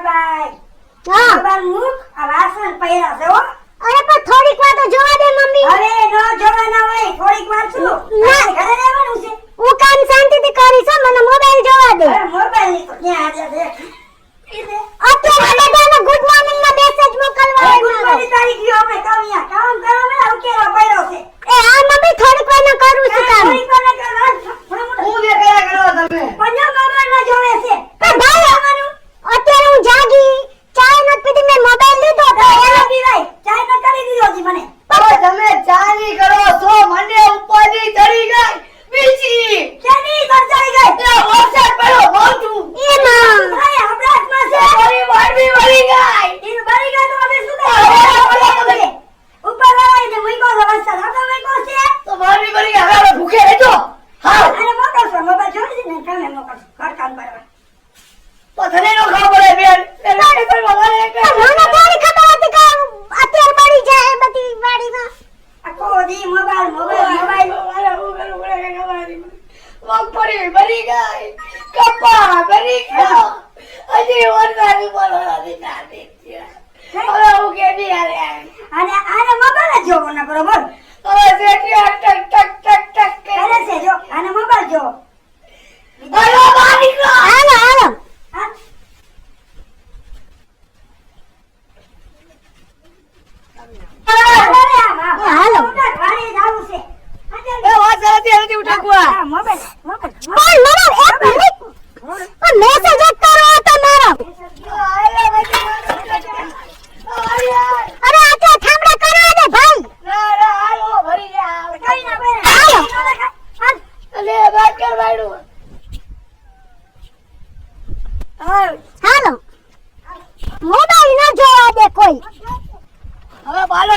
એ ભાઈ. હા. મોબાઈલ મૂક આ વાસણ પડ્યા છે હો. અરે પણ થોડીક વાર તો જોવા દે મમ્મી. અરે ન જોવાના હોય થોડીક વાર શું? ના. ઘરે રહેવાનું છે? હું કામ શાંતિથી કરીશ મને મોબાઈલ જોવા દે. અરે મોબાઈલની તો ક્યાં આજે દે. અત્યારે બધાને ગુડ મોર્નિંગ ના મેસેજ મોકલવા ગુડ મોર્નિંગ તારીખ ગયો અમે કામિયા કામ કરવા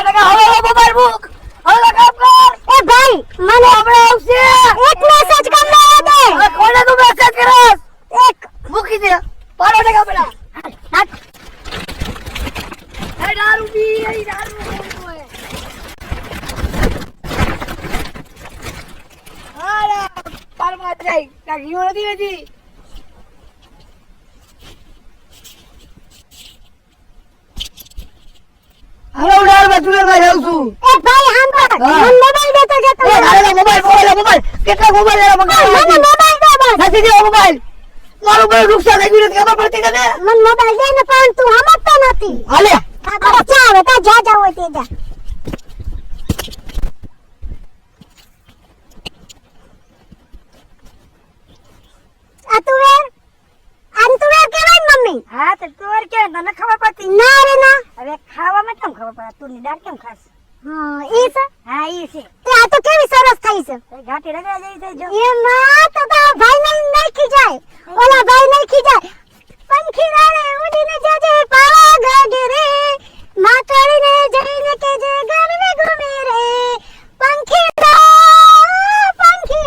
ટકા હવે હવે મોબાઈલ મૂક. હવે કામ કર. એ ભાઈ મને આપણે આવશે. એક મેસેજ કરવા દે કોને તું. મેસેજ કરસ એક. મૂકી દે. બાલો ટકા પેલા. હાથ. એ દારૂ પી એ દારૂ હાલા. પારમાં જાય. કાકી નથી નથી હાલો ઉડાડ તુલે માં જાઉં છું. એ ભાઈ સાંભળ હા. મને મોબાઈલ દેતો જતો એ તો મોબાઈલ મોબાઈલ મોબાઈલ કેટલા મોબાઈલ લેવા મને મંગાવ્યા મોબાઈલ દે બસ. નથી દેવો મોબાઈલ મારું બહુ નુકસાન થઈ ગયું ખબર પડતી તને મને મોબાઈલ દે ને પણ તું સમજતો નથી. હાલે. અરે ચા હવે તા જા જા હોય તે જા આ તું વેર આમ તું વેર કેવાય ને મમ્મી હા તો તું કે તને ખબર પડતી ના રે ના હવે ખાવામાં પડે દાળ કેમ ખાસ હા ઈ છે? હા ઈ છે. તે આ તો કેવી સરસ થઈ છે. ઘાટી રગડા જેવી થઈ જો એ માં તો ભાઈ ને નાખી જાય. ઓલા ભાઈ નાખી જાય. પંખી રાણે ઉડીને જજે પાવાગઢ રે. માતળીને જઈને કે જે ગરવે ઘૂમે રે પંખી પંખી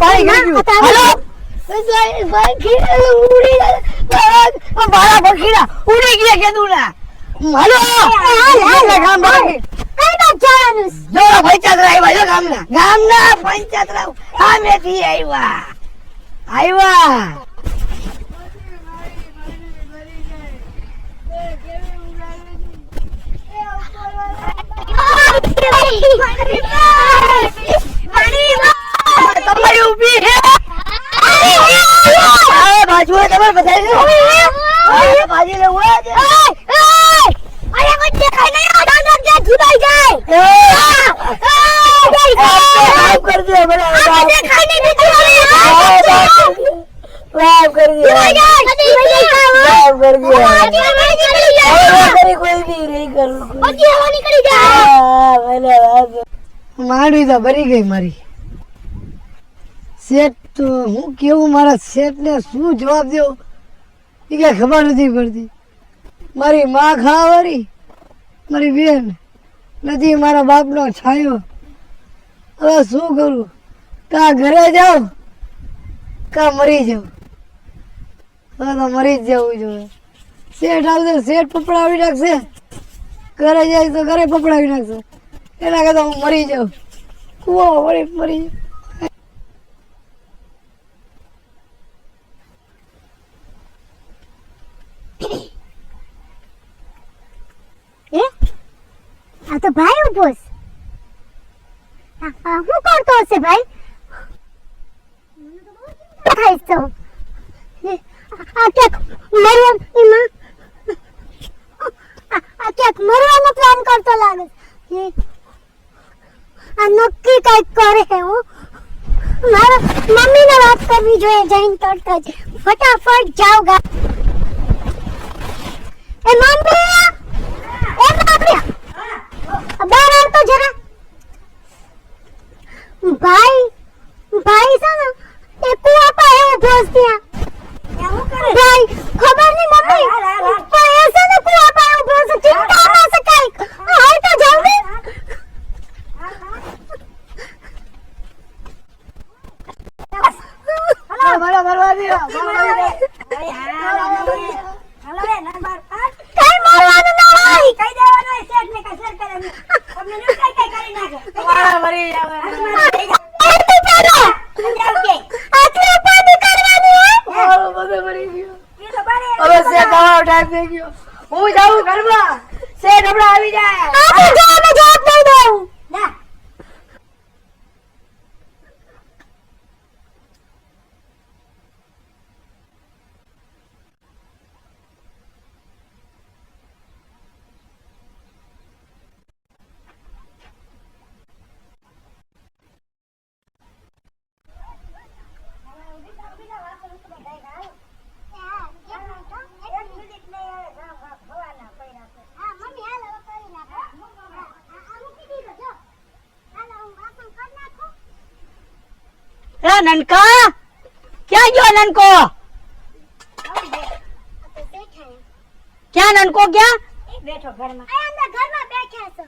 પાણી ગઈ ગયું હાલો? ઉડી ગયા મારા પંખીડા ઉડી ગયા કેદુના. હાલો! ગામ ભાઈ કઈ જવાનું? જો પંચાયત આવ્યા જો ગામના. ગામના પંચાયત આવ્યા. આવ્યા. તમારી ઊભી છે આ બાજુ તમારે બધાય છે બાજી લેવું હોય છે અરે કોઈ દેખાય નહીં આ ડાંડર જે જુદાઈ જાય માફ કરજો આ દેખાય નહીં બીજું હવા હવે કરી કોઈ બી નહીં કરું બાકી હવા નીકળી જાય હા, મને માંડવી તો ભરી ગઈ મારી. શેઠ હું કેવું મારા શેઠને શું જવાબ દેવો? એ કઈ ખબર નથી પડતી. મારી મા ખાવારી મારી બેન નથી મારા બાપનો છાયો. હવે શું કરું? કા ઘરે જાઉં? કા મરી જાઉં? હવે તો મરી જ જવું જોઈએ. શેઠ આવશે, શેઠ પપડાવી નાખશે. ઘરે જાય તો ઘરે પપડાવી નાખશે. એના કરતા હું મરી જાઉં. કુવો વળી મરી જાઉં. આ તો ભાઈ ઊભો હશે ભાઈ? થાય તો. આ- ક્યાંક મરવા એ આ આ ક્યાંક મરવાનો પ્લાન કરતો લાગે છે. આ નક્કી કંઈક કરે છે હું. મારા મમ્મીને વાત કરવી જોઈએ જઈને તરત જ. ફટાફટ જાવ ગા. એ, મમ્મી એ મમ્મી બહાર આવતો જરા ભાઈ ભાઈ છે ને એ કુવા પાસે ઊભો છે ત્યાં ત્યાં હું કરે ભાઈ ખબર નહીં મમ્મી હાલ, હાલ, હાલ. પણ એ છે ને કુવા પાસે ઊભો છે ચિંતામાં છે કાંઈક હાલ તો જલ્દી હાલો, મારો મરવા દ્યો, મારવા દ્યો. અરે હાલો રે. હાલો રે, નંબર પાંચ. કઈ મારવાનું ના હોય કહી દેવાનું હોય શેઠને કે શેઠ કરે નહીં. તમને નહીં કઈ કઈ કરી નાખે. કહી તમારા મરી જાવ. દેવાનું. આટલું કરો સમજાવું કે? આટલી ઉપાધિ કરવાની હોય મારું બધું મરી ગયું. એ તો બારે હવે શેઠ તમારો ટાઈમ થઈ ગયો હું જાઉં ઘરમાં શેઠ હમણાં આવી જાય. આ તો જવાબ દઈ દઉં જા. એક મિનિટ નહીં આવે. ઘા- ઘા- ખવાના પડ્યા છે. હા મમ્મી હાલો હવે કરી નાખો આ આ મૂકી દીધો જો હાલો હું વાસણ કરી નાખું એ નનકા ક્યાં ગયો નનકો. ક્યાં નનકો ક્યાં બેઠો ઘરમાં ઘરમાં બેઠા છો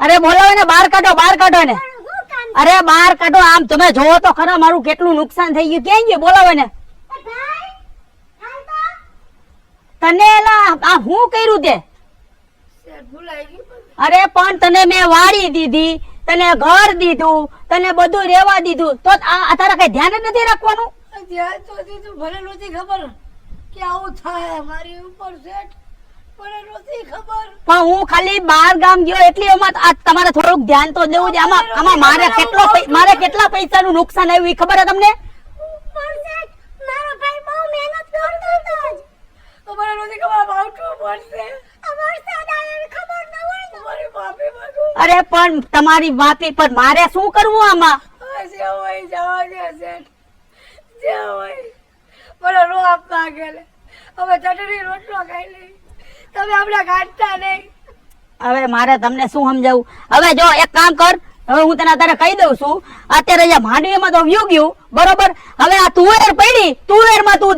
અરે બોલો ને બહાર કાઢો બહાર કાઢો ને અરે બહાર કાઢો આમ તમે જોવો તો ખરા મારું કેટલું નુકસાન થઈ ગયું. ક્યાં ગયું બોલાવે ને. તને આ હું કર્યું તે? અરે પણ તને મેં વાડી દીધી તને ઘર દીધું તને બધું રેવા દીધું. તો આ તારા કઈ ધ્યાન જ નથી રાખવાનું? ધ્યાન તો દીધું. ભલે નથી ખબર કે આવું થાય મારી ઉપર સેટ પણ હું ખાલી બાર ગામ ગયો એટલી એમાં આ તમારે થોડુંક ધ્યાન તો દેવું છે. આમાં આમાં મારે કેટલો મારે કેટલા પૈસાનું નુકસાન આવ્યું એ ખબર છે તમને? મારો ભાઈ બહુ મહેનત કરતો હતો જ તો મને નહોતી ખબર આવતું પડશે આવે એવી ખબર ન હોય ને. મારી માફી માંગુ. અરે પણ તમારી વાપી પણ મારે શું કરવું આમાં? હવે જે હોય જવા દે શેઠ. જે હોય. મને રો આપવા ગયેલે હવે ચટણી રોટલો ખાઈ લઈ તમે હમણાં કાઢતા નહીં. હવે મારે તમને શું સમજાવું? હવે જો એક કામ કર. હવે હું તને અત્યારે કહી દઉં છું. અત્યારે જે માંડવીમાં તો વ્યુ ગયું બરોબર? હવે આ તુવેર પડી. તુવેરમાં તું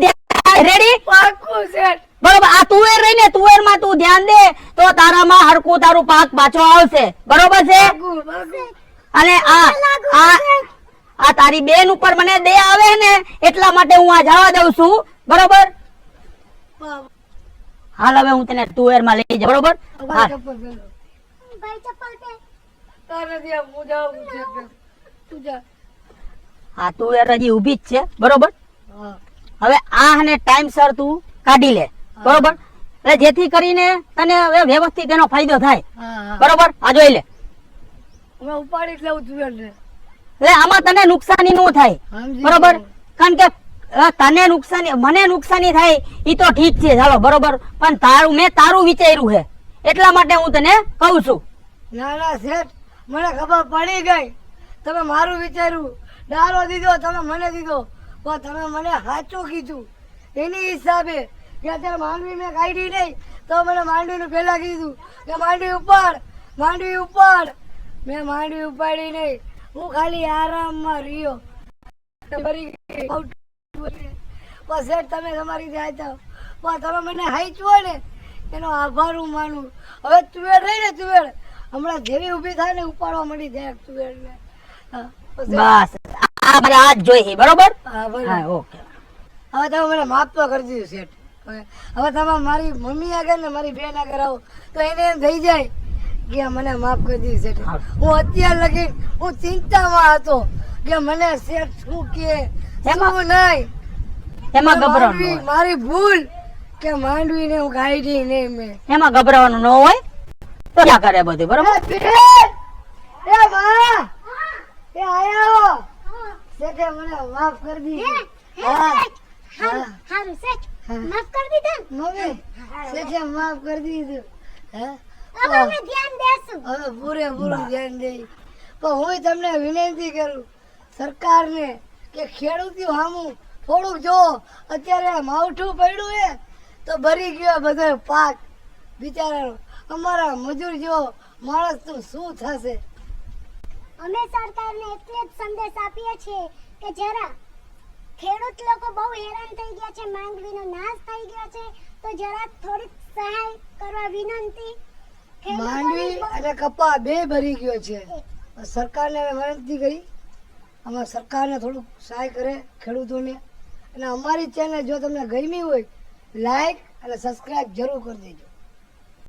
રેડી પાકું શેઠ. બરોબર? આ તુવેર રહી ને તુવેરમાં તું ધ્યાન દે તો તારામાં હરકું તારું પાક પાછો આવશે. બરોબર છે? અને આ આ આ તારી બેન ઉપર મને દે આવે ને એટલા માટે હું આ જવા દઉં છું. બરોબર? હાલ હવે હું તને તુવેરમાં લઈ જાઉં બરોબર? હું જાઉં શેઠ. તું જા. આ તુવેર હજી ઊભી જ છે બરોબર? હવે આ ને ટાઈમસર તું કાઢી લે. બરોબર? એટલે જેથી કરીને તને વ્યવસ્થિત એનો ફાયદો થાય. બરોબર? આ જોઈ લે. ઉપાડી એટલે આમાં તને નુકસાની નું થાય. બરોબર? કારણ કે તને નુકસાની મને નુકસાની થાય એ તો ઠીક છે. ચાલો બરોબર? પણ તારું મેં તારું વિચાર્યું છે એટલા માટે હું તને કહું છું. ના ના શેઠ મને ખબર પડી ગઈ. તમે મારું વિચાર્યું. ડારો દીધો તમે મને દીધો. પણ તમે મને સાચું કીધું. એની હિસાબે કે અત્યારે માંડવી મેં કાઢી નહીં. તો મને માંડવીનું પેલા કીધું કે માંડવી ઉપાડ માંડવી ઉપાડ. મેં માંડવી ઉપાડી નહીં. હું ખાલી આરામમાં રહ્યો. પછી તમે તમારી જાય તો પણ તમે મને હાઈચવો ને એનો આભાર હું માનું. હવે તુવેર રહી ને તુવેર? હમણાં જેવી ઊભી થાય ને ઉપાડવા મળી જાય તુવેર ને બસ. આ મારે આ જ જોઈએ બરાબર. હા ઓકે. હવે તમે મને માફ તો કરી દીધું શેઠ. હવે તમારે તમે મારી મમ્મી આગળ ને મારી બેન આગળ આવો તો એને એમ થઈ જાય કે મને માફ કરી દીધું શેઠ હું. અત્યાર લગી હું ચિંતામાં હતો કે મને શેઠ શું કે એમાં- નહીં. એમાં માંડવી ન હોય. મારી ભૂલ કે માંડવીને હું કાઢી નહીં મેં એમાં ગભરાવાનું ન હોય? ક્યાં કરે બધું બરોબર? એ માં! એ આયા શેઠે મને માફ કરી દીધી. હા, હા હારું શેઠ. માફ કરી દીધા? મમ્મી, શેઠે માફ કરી દીધું. હે? હવે અમે ધ્યાન દેશું. હવે પૂરેપૂરું ધ્યાન દઈ. પણ હું તમને વિનંતી કરું સરકારને કે ખેડૂતી હામું થોડુંક જો અત્યારે માવઠું પડ્યું હે તો ભરી ગયો બધો પાક. બિચારા અમારા મજૂર જો માણસ તો શું થશે? અમે સરકારને એટલે જ સંદેશ આપીએ છીએ કે જરા ખેડૂત લોકો બહુ હેરાન થઈ ગયા છે માંડવીનો નાશ થઈ ગયો છે. તો જરા થોડીક સહાય કરવા વિનંતી. માંડવી અને કપા બે ભરી ગયો છે. સરકારને વિનંતી કરી. અમારે સરકારને થોડુંક સહાય કરે ખેડૂતોને. અને અમારી ચેનલ જો તમને ગમી હોય લાઈક અને સબસ્ક્રાઇબ જરૂર કરી દેજો.